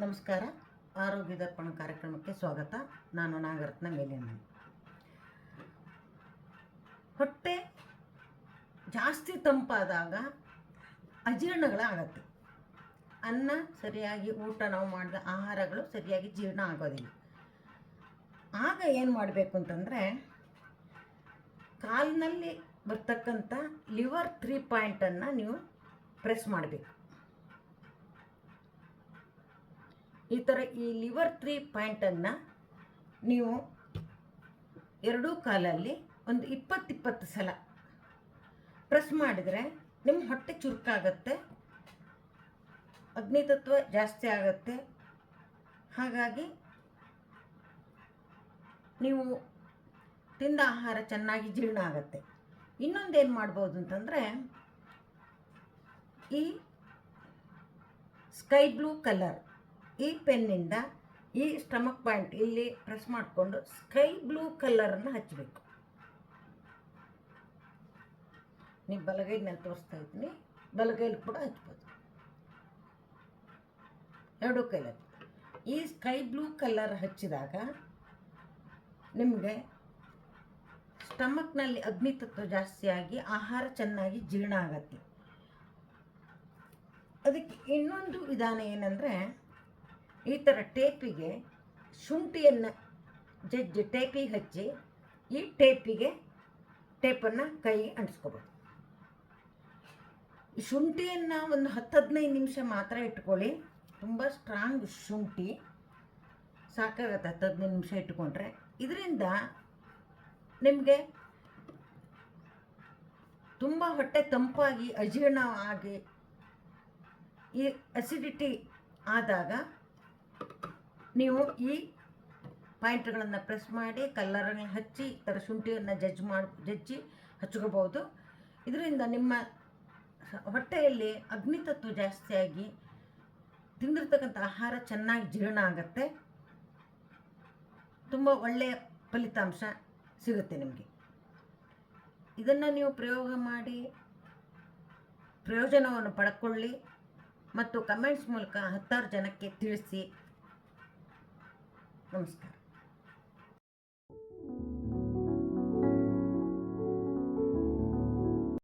ನಮಸ್ಕಾರ. ಆರೋಗ್ಯ ದರ್ಪಣ ಕಾರ್ಯಕ್ರಮಕ್ಕೆ ಸ್ವಾಗತ. ನಾನು ನಾಗರತ್ನ ಮೇಲಿನ. ಹೊಟ್ಟೆ ಜಾಸ್ತಿ ತಂಪಾದಾಗ ಅಜೀರ್ಣಗಳಾಗತ್ತೆ. ಅನ್ನ ಸರಿಯಾಗಿ, ಊಟ ನಾವು ಮಾಡಿದ ಆಹಾರಗಳು ಸರಿಯಾಗಿ ಜೀರ್ಣ ಆಗೋದಿಲ್ಲ. ಆಗ ಏನು ಮಾಡಬೇಕು ಅಂತಂದರೆ, ಕಾಲಿನಲ್ಲಿ ಬರ್ತಕ್ಕಂಥ ಲಿವರ್ ತ್ರೀ ಪಾಯಿಂಟನ್ನು ನೀವು ಪ್ರೆಸ್ ಮಾಡಬೇಕು. ಈ ಥರ ಈ ಲಿವರ್ ತ್ರೀ ಪಾಯಿಂಟನ್ನು ನೀವು ಎರಡೂ ಕಾಲಲ್ಲಿ ಒಂದು ಇಪ್ಪತ್ತಿಪ್ಪತ್ತು ಸಲ ಪ್ರೆಸ್ ಮಾಡಿದರೆ ನಿಮ್ಮ ಹೊಟ್ಟೆ ಚುರುಕಾಗತ್ತೆ, ಅಗ್ನಿತತ್ವ ಜಾಸ್ತಿ ಆಗತ್ತೆ. ಹಾಗಾಗಿ ನೀವು ತಿಂದ ಆಹಾರ ಚೆನ್ನಾಗಿ ಜೀರ್ಣ ಆಗುತ್ತೆ. ಇನ್ನೊಂದೇನು ಮಾಡ್ಬೋದು ಅಂತಂದರೆ ಈ ಸ್ಕೈ ಬ್ಲೂ ಕಲರ್ ಈ ಪೆನ್ನಿಂದ ಈ ಸ್ಟಮಕ್ ಪಾಯಿಂಟ್ ಇಲ್ಲಿ ಪ್ರೆಸ್ ಮಾಡಿಕೊಂಡು ಸ್ಕೈ ಬ್ಲೂ ಕಲರನ್ನು ಹಚ್ಚಬೇಕು ನೀವು ಬಲಗೈನಲ್ಲಿ ತೋರಿಸ್ತಾ ಇದ್ದೀನಿ. ಬಲಗೈಲಿ ಕೂಡ ಹಚ್ಬೋದು. ಎರಡೂ ಕೈಲ ಈ ಸ್ಕೈ ಬ್ಲೂ ಕಲರ್ ಹಚ್ಚಿದಾಗ ನಿಮಗೆ ಸ್ಟಮಕ್ನಲ್ಲಿ ಅಗ್ನಿತತ್ವ ಜಾಸ್ತಿಯಾಗಿ ಆಹಾರ ಚೆನ್ನಾಗಿ ಜೀರ್ಣ ಆಗತ್ತೆ. ಅದಕ್ಕೆ ಇನ್ನೊಂದು ವಿಧಾನ ಏನಂದರೆ, ಈ ಥರ ಟೇಪಿಗೆ ಶುಂಠಿಯನ್ನು ಜಜ್ಜಿ ಟೇಪಿಗೆ ಹಚ್ಚಿ, ಈ ಟೇಪಿಗೆ ಟೇಪನ್ನು ಕೈ ಅಂಟಿಸ್ಕೋಬೋದು. ಶುಂಠಿಯನ್ನು ಒಂದು ಹತ್ತು ಹದಿನೈದು ನಿಮಿಷ ಮಾತ್ರ ಇಟ್ಕೊಳ್ಳಿ. ತುಂಬ ಸ್ಟ್ರಾಂಗ್ ಶುಂಠಿ. ಸಾಕಾಗತ್ತೆ ಹತ್ತು ಹದಿನೈದು ನಿಮಿಷ ಇಟ್ಕೊಂಡ್ರೆ. ಇದರಿಂದ ನಿಮಗೆ ತುಂಬ ಹೊಟ್ಟೆ ತಂಪಾಗಿ, ಅಜೀರ್ಣ ಆಗಿ, ಈ ಅಸಿಡಿಟಿ ಆದಾಗ ನೀವು ಈ ಪಾಯಿಂಟ್ಗಳನ್ನು ಪ್ರೆಸ್ ಮಾಡಿ, ಕಲ್ಲರನ್ನು ಹಚ್ಚಿ, ಈ ಥರ ಶುಂಠಿಯನ್ನು ಜಜ್ಜ್ ಮಾಡಿ ಜಜ್ಜಿ ಹಚ್ಕೋಬೋದು ಇದರಿಂದ ನಿಮ್ಮ ಹೊಟ್ಟೆಯಲ್ಲಿ ಅಗ್ನಿತತ್ವ ಜಾಸ್ತಿಯಾಗಿ ತಿಂದಿರ್ತಕ್ಕಂಥ ಆಹಾರ ಚೆನ್ನಾಗಿ ಜೀರ್ಣ ಆಗುತ್ತೆ. ತುಂಬ ಒಳ್ಳೆಯ ಫಲಿತಾಂಶ. ಸಿಗುತ್ತೆ ನಿಮಗೆ. ಇದನ್ನು ನೀವು ಪ್ರಯೋಗ ಮಾಡಿ, ಪ್ರಯೋಜನವನ್ನು ಪಡ್ಕೊಳ್ಳಿ ಮತ್ತು ಕಮೆಂಟ್ಸ್ ಮೂಲಕ ಹತ್ತಾರು ಜನಕ್ಕೆ ತಿಳಿಸಿ. ನಮಸ್ಕಾರ.